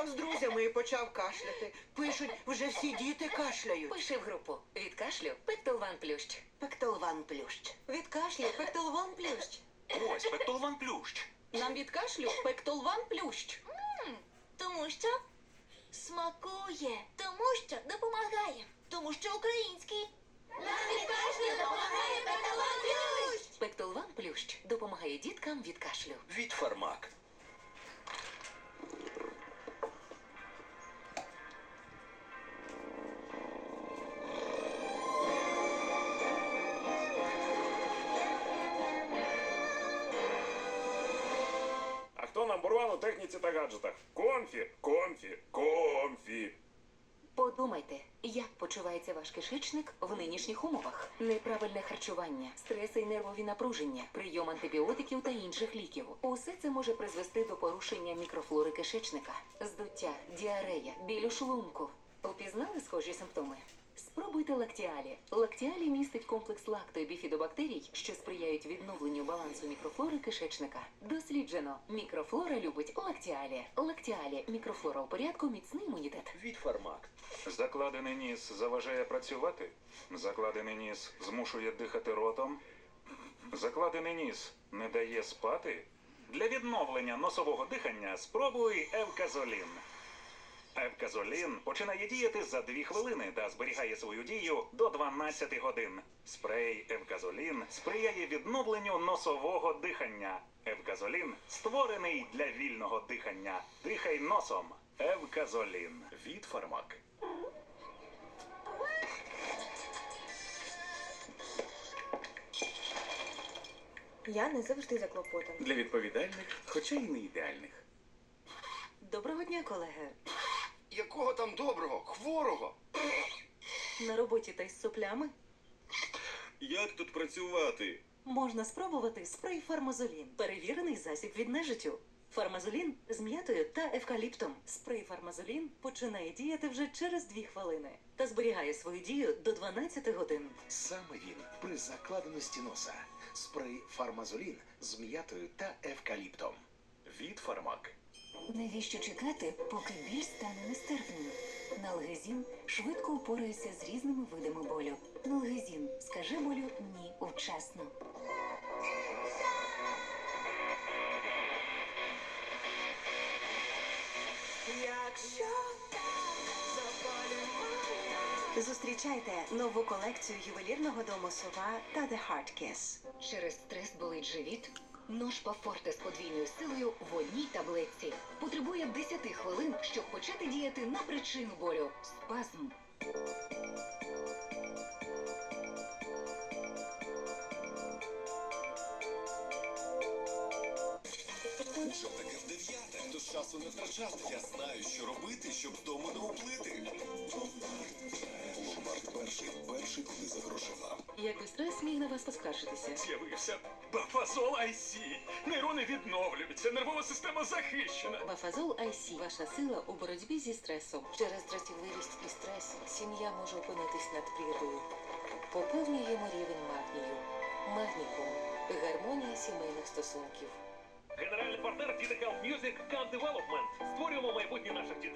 Гуляв з друзями і почав кашляти. Пишуть, вже всі діти кашляють. Пиши в групу. Від кашлю Пектолван Плющ. Пектолван плющ. Від кашлю пектолван плющ. Ось Пектолван Плющ. Нам від кашлю Пектолван Плющ. Тому що смакує. Тому що допомагає. Тому що український. Нам від кашлю допомагає пектолван плющ. Пектолван Плющ допомагає діткам від кашлю. Від Фармак. Номер ван у техніці та гаджетах? Конфі, конфі, конфі. Подумайте, як почувається ваш кишечник в нинішніх умовах: неправильне харчування, стреси і нервові напруження, прийом антибіотиків та інших ліків. Усе це може призвести до порушення мікрофлори кишечника, здуття, діарея, біль шлунку. Упізнали схожі симптоми? Спробуйте лактіалі. Лактіалі містить комплекс лакто і біфідобактерій, що сприяють відновленню балансу мікрофлори кишечника. Досліджено, мікрофлора любить лактіалі. Лактіалі мікрофлора у порядку, міцний імунітет. Від Фармак. Закладений ніс заважає працювати. Закладений ніс змушує дихати ротом. Закладений ніс не дає спати. Для відновлення носового дихання спробуй Евказолін. Евказолін починає діяти за 2 хвилини та зберігає свою дію до 12 годин. Спрей Евказолін сприяє відновленню носового дихання. Евказолін створений для вільного дихання. Дихай носом. Евказолін. Від Фармак. Я не завжди заклопотана. Для відповідальних, хоча й не ідеальних. Доброго дня, колеги. Якого там доброго? Хворого? На роботі та із соплями Як тут працювати? можна спробувати спрей фармазолін. Перевірений засіб від нежиттю. Фармазолін з м'ятою та евкаліптом. Спрей фармазолін починає діяти вже через 2 хвилини та зберігає свою дію до 12 годин. Саме він при закладеності носа. Спрей фармазолін з м'ятою та евкаліптом. Від Фармак. Навіщо чекати, поки біль стане нестерпним? Налгезін швидко упорається з різними видами болю. Налгезін скажи болю ні вчасно. Якщо Зустрічайте нову колекцію ювелірного дому Сова та The Heart Kiss. Через стрес болить живіт. Ножпа Форте з подвійною силою в одній таблетці. Потребує 10 хвилин, щоб почати діяти на причину болю. Спазм. Що таке в дев'яте? Тож часу не втрачати. Я знаю, що робити, щоб вдома не уплити. Ломбард перший, перший куди за грошима. Якби стрес міг на вас поскаржитися. З'явився Бафазол IC. Нейрони відновлюються, нервова система захищена. Бафазол IC – ваша сила у боротьбі зі стресом. Через дратівливість і стрес сім'я може опинитись над прірвою. Поповнюємо рівень магнію. Магнікум – гармонія сімейних стосунків. Генеральний партнер Діти Health Music Camp Development. Створюємо майбутнє наших дітей